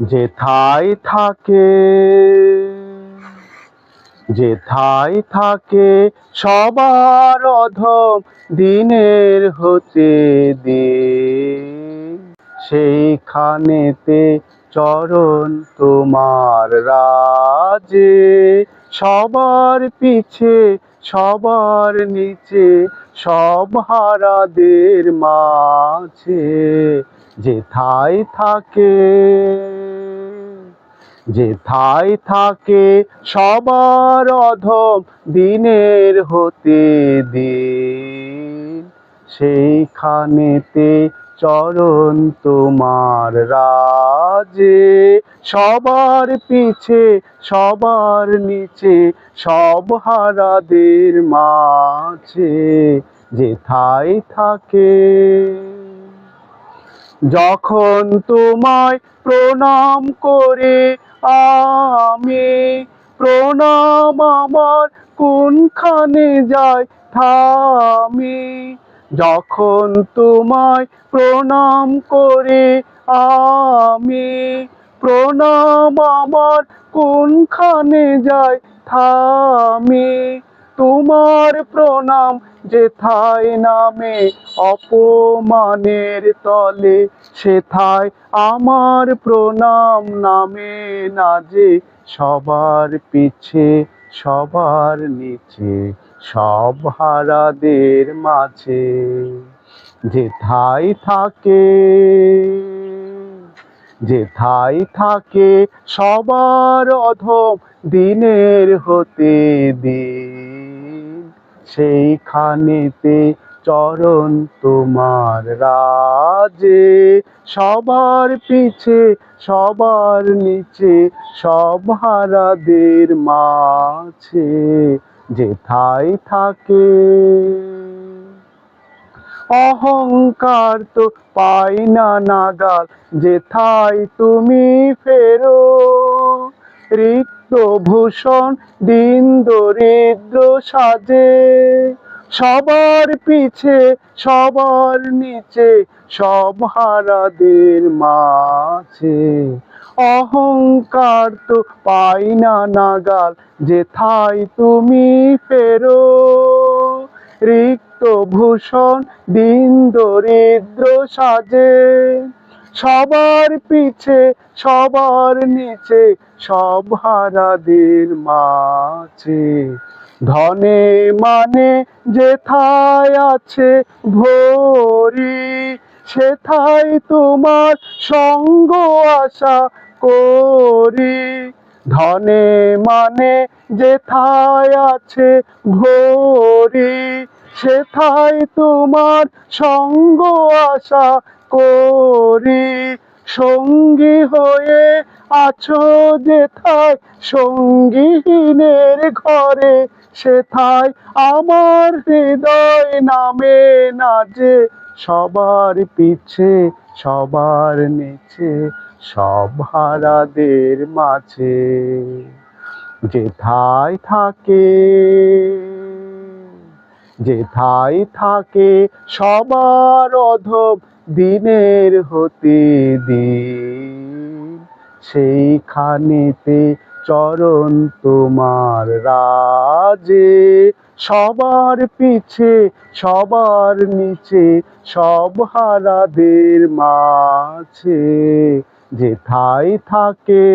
যেথায় থাকে যেথায় থাকে সবার অধম দিনের হতে দিন সেইখানেতে চরণ তোমার রাজে, সবার পিছে, সবার নিচে, সব হারাদের মাঝে। যেথায় থাকে যেথায় থাকে সবার অধম দিনের হতে দিন, সেইখানেতে চরণ তোমার রাজে, সবার পিছে, সবার নিচে, সব হারাদের মাঝে যেথায় থাকে। যখন তোমায় প্রণাম করে আমি প্রণাম আমার কোনখানে যায় থামি যখন তোমায় প্রণাম করে আমি, প্রণাম আমার কোনখানে যায় থামি তোমার প্রণাম যেথায় নামে, অপমানের তলে সেথায় আমার প্রণাম নামে না যে সবার পিছে, সবার নিচে, সব হারাদের মাঝে। যেথায় থাকে যেথায় থাকে সবার অধম দিনের হতে দিন। সেইখানেতে চরণ তোমার রাজে, সবার পিছে, সবার নিচে, সব হারাদের মাঝে, যেথায় থাকে। অহংকার তো পাই না নাগাল, যেথায় তুমি ফেরো। রিক্ত ভূষণ দিন দরিদ্র সাজে। সবার পিছে, সবার নিচে, সব হারাদের মাঝে। অহংকার তো পাই না নাগাল যেথায় তুমি ফেরো। রিক্ত ভূষণ দিন দরিদ্র সাজে। সবার পিছে, সবার নিচে, সব হারাদের মাঝে। ধনে মানে যেথায় আছে ভরি, সেথায় তোমার সঙ্গ আশা করি। ধনে মানে যেথায় আছে ভরি, সেথায় তোমার সঙ্গ আশা করি। সঙ্গী হয়ে আছো যেথায় সঙ্গীহীনের ঘরে সেথায় আমার হৃদয় নামে না যে সবার পিছে, সবার নিচে, সব হারাদের মাঝে। যেথায় থাকে যেথায় থাকে সবার অধম দিনের হতে দিন, সেইখানেতে চরণ তোমার রাজে, সবার পিছে, সবার নিচে, সব হারাদের মাঝে যেথায় থাকে